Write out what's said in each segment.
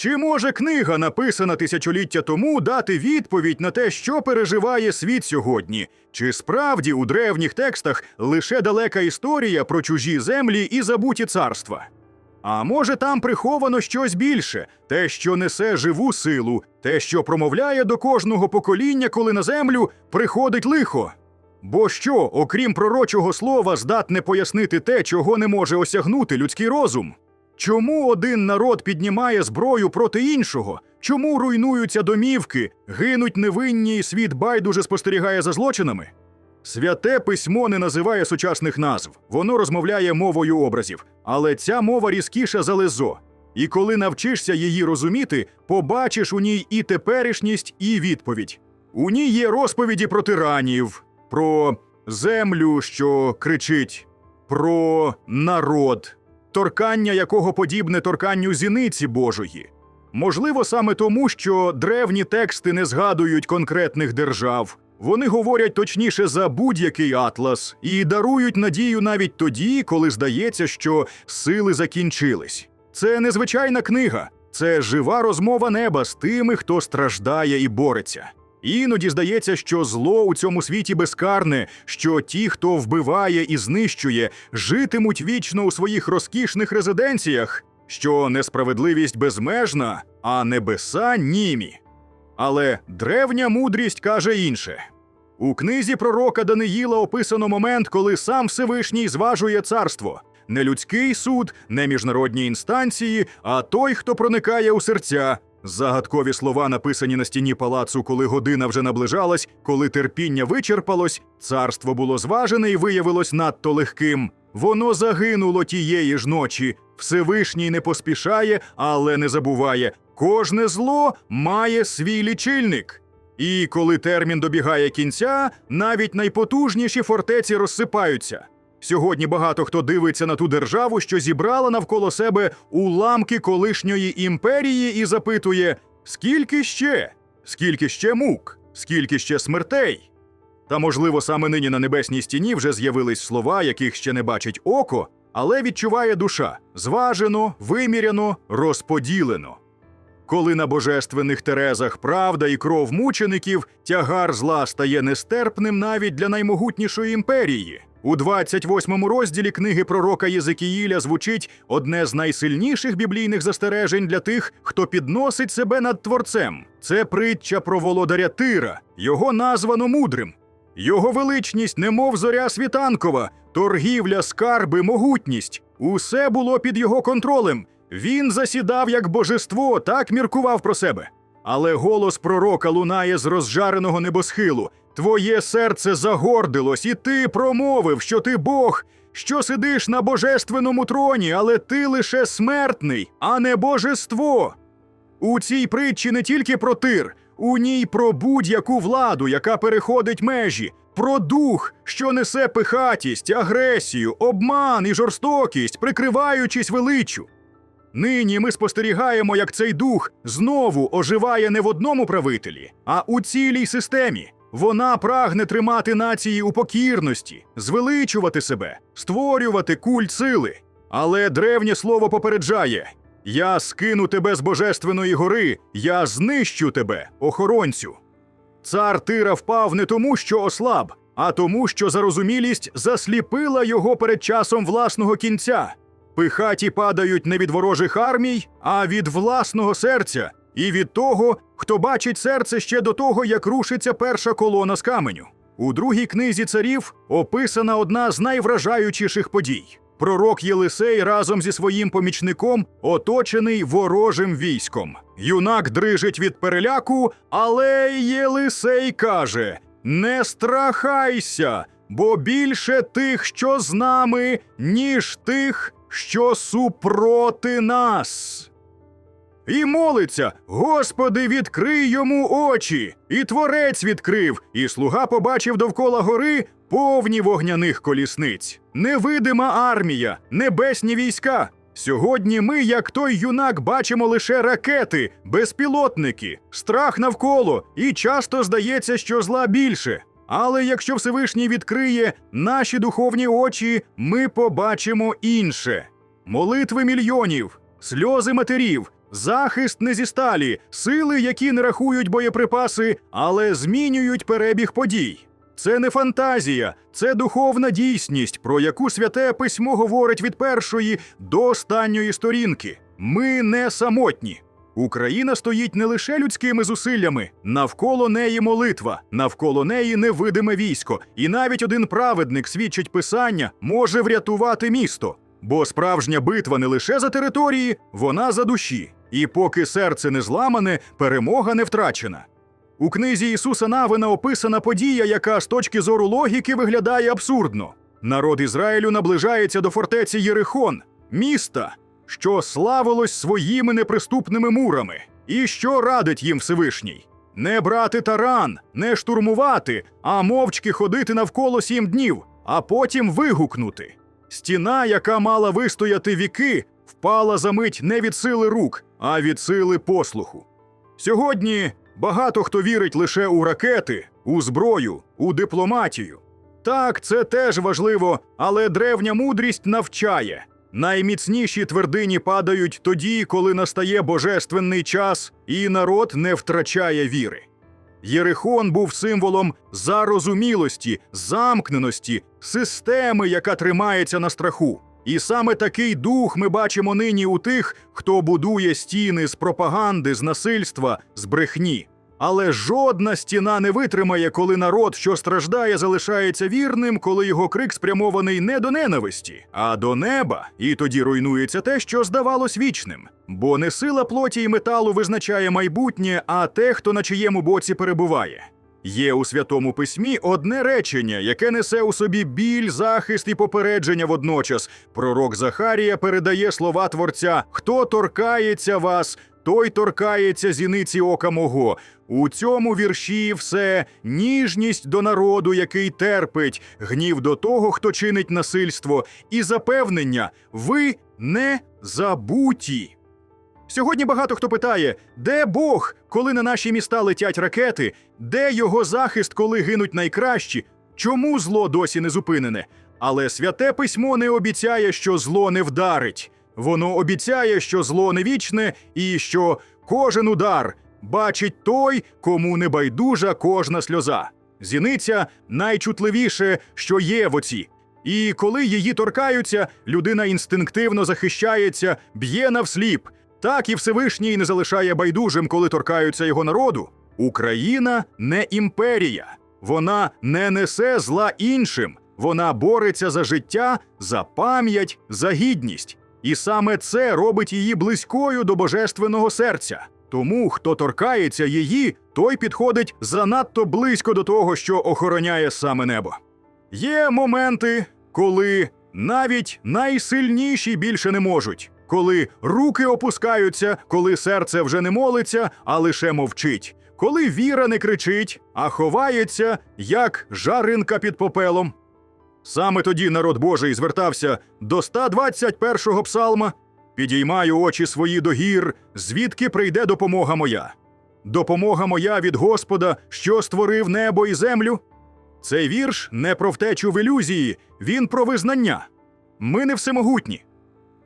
Чи може книга, написана тисячоліття тому, дати відповідь на те, що переживає світ сьогодні? Чи справді у древніх текстах лише далека історія про чужі землі і забуті царства? А може, там приховано щось більше, те, що несе живу силу, те, що промовляє до кожного покоління, коли на землю приходить лихо? Бо що, окрім пророчого слова, здатне пояснити те, чого не може осягнути людський розум? Чому один народ піднімає зброю проти іншого? Чому руйнуються домівки, гинуть невинні і світ байдуже спостерігає за злочинами? Святе письмо не називає сучасних назв, воно розмовляє мовою образів, але ця мова різкіша за лезо. І коли навчишся її розуміти, побачиш у ній і теперішність, і відповідь. У ній є розповіді про тиранів, про землю, що кричить, про народ, торкання якого подібне торканню зіниці Божої. Можливо, саме тому, що древні тексти не згадують конкретних держав. Вони говорять точніше за будь-який атлас і дарують надію навіть тоді, коли здається, що сили закінчились. Це незвичайна книга, це жива розмова неба з тими, хто страждає і бореться. Іноді здається, що зло у цьому світі безкарне, що ті, хто вбиває і знищує, житимуть вічно у своїх розкішних резиденціях, що несправедливість безмежна, а небеса німі. Але древня мудрість каже інше. У книзі пророка Даниїла описано момент, коли сам Всевишній зважує царство. Не людський суд, не міжнародні інстанції, а той, хто проникає у серця. Загадкові слова, написані на стіні палацу, коли година вже наближалась, коли терпіння вичерпалось, царство було зважене і виявилось надто легким. Воно загинуло тієї ж ночі. Всевишній не поспішає, але не забуває. Кожне зло має свій лічильник. І коли термін добігає кінця, навіть найпотужніші фортеці розсипаються. Сьогодні багато хто дивиться на ту державу, що зібрала навколо себе уламки колишньої імперії, і запитує: скільки ще? Скільки ще мук? Скільки ще смертей? Та, можливо, саме нині на небесній стіні вже з'явились слова, яких ще не бачить око, але відчуває душа зважено, виміряно, розподілено. Коли на божественних терезах правда і кров мучеників, тягар зла стає нестерпним навіть для наймогутнішої імперії. У 28 розділі книги пророка Єзекіїля звучить одне з найсильніших біблійних застережень для тих, хто підносить себе над творцем. Це притча про володаря Тира, його названо мудрим. Його величність, немов зоря світанкова, торгівля, скарби, могутність. Усе було під його контролем. Він засідав як божество, так міркував про себе. Але голос пророка лунає з розжареного небосхилу. Твоє серце загордилось, і ти промовив, що ти Бог, що сидиш на божественному троні, але ти лише смертний, а не божество. У цій притчі не тільки про тир, у ній про будь-яку владу, яка переходить межі, про дух, що несе пихатість, агресію, обман і жорстокість, прикриваючись величчю. Нині ми спостерігаємо, як цей дух знову оживає не в одному правителі, а у цілій системі. Вона прагне тримати нації у покірності, звеличувати себе, створювати культ сили. Але древнє слово попереджає: Я скину тебе з божественної гори, я знищу тебе, охоронцю. Цар Тира впав не тому, що ослаб, а тому, що зарозумілість засліпила його перед часом власного кінця. Пихаті падають не від ворожих армій, а від власного серця, і від того, хто бачить серце ще до того, як рушиться перша колона з каменю. У другій книзі царів описана одна з найвражаючіших подій. Пророк Єлисей разом зі своїм помічником оточений ворожим військом. Юнак дрижить від переляку, але Єлисей каже: Не страхайся, бо більше тих, що з нами, ніж тих, що супроти нас. І молиться: Господи, відкрий йому очі. І творець відкрив, і слуга побачив довкола гори повні вогняних колісниць. Невидима армія, небесні війська. Сьогодні ми, як той юнак, бачимо лише ракети, безпілотники, страх навколо, і часто здається, що зла більше. Але якщо Всевишній відкриє наші духовні очі, ми побачимо інше: молитви мільйонів, сльози матерів, Захист не зі сталі, сили, які не рахують боєприпаси, але змінюють перебіг подій. Це не фантазія, це духовна дійсність, про яку святе письмо говорить від першої до останньої сторінки. Ми не самотні. Україна стоїть не лише людськими зусиллями, навколо неї молитва, навколо неї невидиме військо, і навіть один праведник свідчить писання може врятувати місто. Бо справжня битва не лише за території, вона за душі. І поки серце не зламане, перемога не втрачена. У книзі Ісуса Навина описана подія, яка з точки зору логіки виглядає абсурдно. Народ Ізраїлю наближається до фортеці Єрихон, міста, що славилось своїми неприступними мурами. І що радить їм Всевишній? Не брати таран, не штурмувати, а мовчки ходити навколо сім днів, а потім вигукнути. Стіна, яка мала вистояти віки, впала за мить не від сили рук, а від сили послуху. Сьогодні багато хто вірить лише у ракети, у зброю, у дипломатію. Так, це теж важливо, але древня мудрість навчає. Найміцніші твердині падають тоді, коли настає божественний час, і народ не втрачає віри. Єрихон був символом зарозумілості, замкненості, системи, яка тримається на страху. І саме такий дух ми бачимо нині у тих, хто будує стіни з пропаганди, з насильства, з брехні. Але жодна стіна не витримає, коли народ, що страждає, залишається вірним, коли його крик спрямований не до ненависті, а до неба, і тоді руйнується те, що здавалось вічним. Бо не сила плоті й металу визначає майбутнє, а те, хто на чиєму боці перебуває. Є у святому письмі одне речення, яке несе у собі біль, захист і попередження водночас. Пророк Захарія передає слова творця: Хто торкається вас, той торкається зіниці ока мого. У цьому вірші все ніжність до народу, який терпить, гнів до того, хто чинить насильство, і запевнення ви не забуті. Сьогодні багато хто питає, де Бог, коли на наші міста летять ракети, де його захист, коли гинуть найкращі? Чому зло досі не зупинене? Але святе письмо не обіцяє, що зло не вдарить. Воно обіцяє, що зло не вічне, і що кожен удар бачить той, кому не байдужа кожна сльоза. Зіниця найчутливіше, що є в оці. І коли її торкаються, людина інстинктивно захищається, б'є навсліп. Так і Всевишній не залишає байдужим, коли торкаються його народу. Україна не імперія, вона не несе зла іншим, вона бореться за життя, за пам'ять, за гідність. І саме це робить її близькою до божественного серця. Тому, хто торкається її, той підходить занадто близько до того, що охороняє саме небо. Є моменти, коли навіть найсильніші більше не можуть, коли руки опускаються, коли серце вже не молиться, а лише мовчить, коли віра не кричить, а ховається, як жаринка під попелом. Саме тоді народ Божий звертався до 121-го псалма Підіймаю очі свої до гір, звідки прийде допомога моя. Допомога моя від Господа, що створив небо і землю. Цей вірш не про втечу в ілюзії, він про визнання. Ми не всемогутні.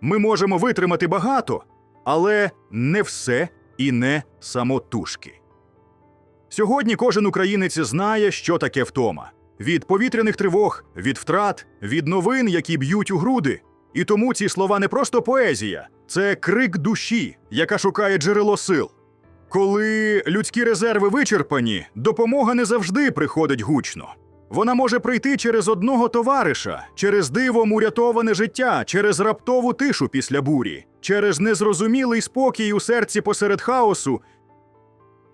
Ми можемо витримати багато, але не все і не самотужки. Сьогодні кожен українець знає, що таке втома від повітряних тривог, від втрат, від новин, які б'ють у груди. І тому ці слова не просто поезія, це крик душі, яка шукає джерело сил. Коли людські резерви вичерпані, допомога не завжди приходить гучно. Вона може прийти через одного товариша, через дивом урятоване життя, через раптову тишу після бурі, через незрозумілий спокій у серці посеред хаосу.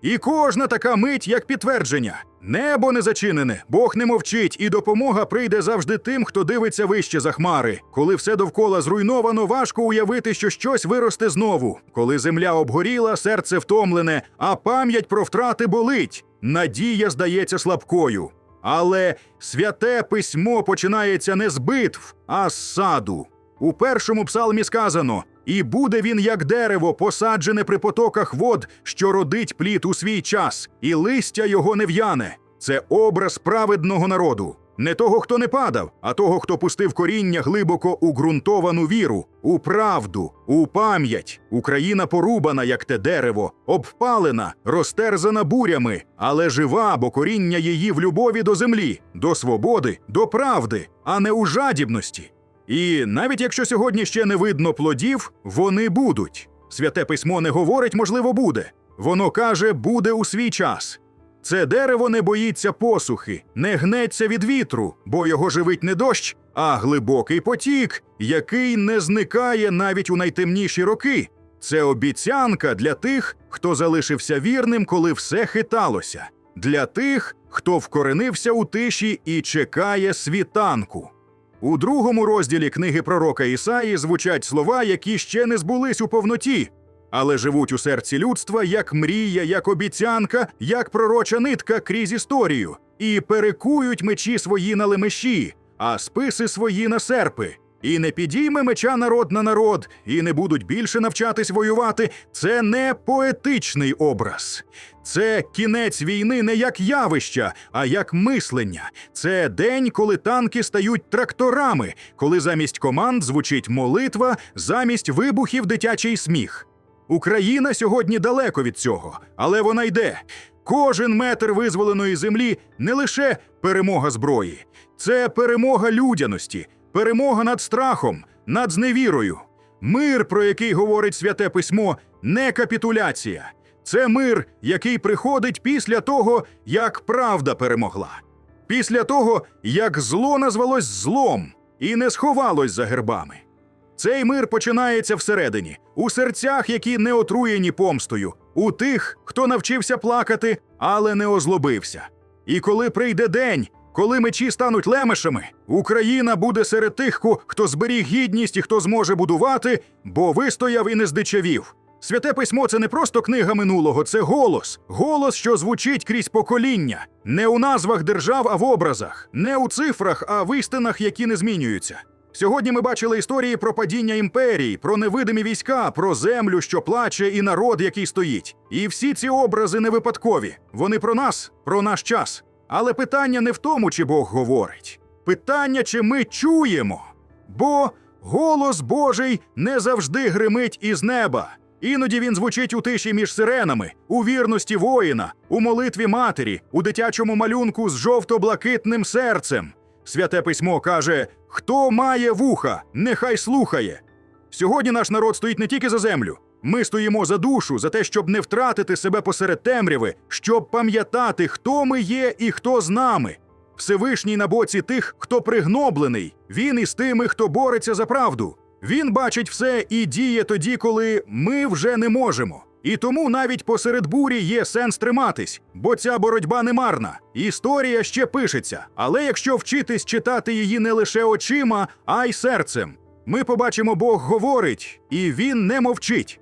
І кожна така мить як підтвердження: небо не зачинене, Бог не мовчить, і допомога прийде завжди тим, хто дивиться вище за хмари. Коли все довкола зруйновано, важко уявити, що щось виросте знову. Коли земля обгоріла, серце втомлене, а пам'ять про втрати болить. Надія здається слабкою. Але святе письмо починається не з битв, а з саду. У першому псалмі сказано: І буде він як дерево, посаджене при потоках вод, що родить плід у свій час, і листя його не в'яне. Це образ праведного народу. Не того, хто не падав, а того, хто пустив коріння глибоко у ґрунтовану віру, у правду, у пам'ять. Україна порубана, як те дерево, обпалена, розтерзана бурями, але жива, бо коріння її в любові до землі, до свободи, до правди, а не у жадібності. І навіть якщо сьогодні ще не видно плодів, вони будуть. Святе письмо не говорить, можливо, буде. Воно каже, буде у свій час. Це дерево не боїться посухи, не гнеться від вітру, бо його живить не дощ, а глибокий потік, який не зникає навіть у найтемніші роки. Це обіцянка для тих, хто залишився вірним, коли все хиталося, для тих, хто вкоренився у тиші і чекає світанку. У другому розділі книги пророка Ісаї звучать слова, які ще не збулись у повноті, але живуть у серці людства як мрія, як обіцянка, як пророча нитка крізь історію, і перекують мечі свої на лемеші, а списи свої на серпи. І не підійме меча народ на народ, і не будуть більше навчатись воювати. Це не поетичний образ. Це кінець війни не як явища, а як мислення. Це день, коли танки стають тракторами, коли замість команд звучить молитва, замість вибухів дитячий сміх. Україна сьогодні далеко від цього, але вона йде. Кожен метр визволеної землі не лише перемога зброї, це перемога людяності, перемога над страхом, над зневірою. Мир, про який говорить святе письмо, не капітуляція. Це мир, який приходить після того, як правда перемогла. Після того, як зло назвалось злом і не сховалось за гербами. Цей мир починається всередині, у серцях, які не отруєні помстою, у тих, хто навчився плакати, але не озлобився. І коли прийде день, коли мечі стануть лемешами, Україна буде серед тих, хто зберіг гідність і хто зможе будувати, бо вистояв і не здичавів. Святе письмо це не просто книга минулого, це голос, голос, що звучить крізь покоління, не у назвах держав, а в образах, не у цифрах, а в істинах, які не змінюються. Сьогодні ми бачили історії про падіння імперій, про невидимі війська, про землю, що плаче, і народ, який стоїть. І всі ці образи не випадкові. Вони про нас, про наш час. Але питання не в тому, чи Бог говорить. Питання, чи ми чуємо. Бо голос Божий не завжди гримить із неба. Іноді він звучить у тиші між сиренами, у вірності воїна, у молитві матері, у дитячому малюнку з жовто-блакитним серцем. Святе письмо каже: хто має вуха, нехай слухає. Сьогодні наш народ стоїть не тільки за землю. Ми стоїмо за душу, за те, щоб не втратити себе посеред темряви, щоб пам'ятати, хто ми є і хто з нами. Всевишній на боці тих, хто пригноблений. Він із тими, хто бореться за правду. Він бачить все і діє тоді, коли ми вже не можемо. І тому навіть посеред бурі є сенс триматись, бо ця боротьба не марна. Історія ще пишеться. Але якщо вчитись читати її не лише очима, а й серцем, ми побачимо, Бог говорить, і він не мовчить.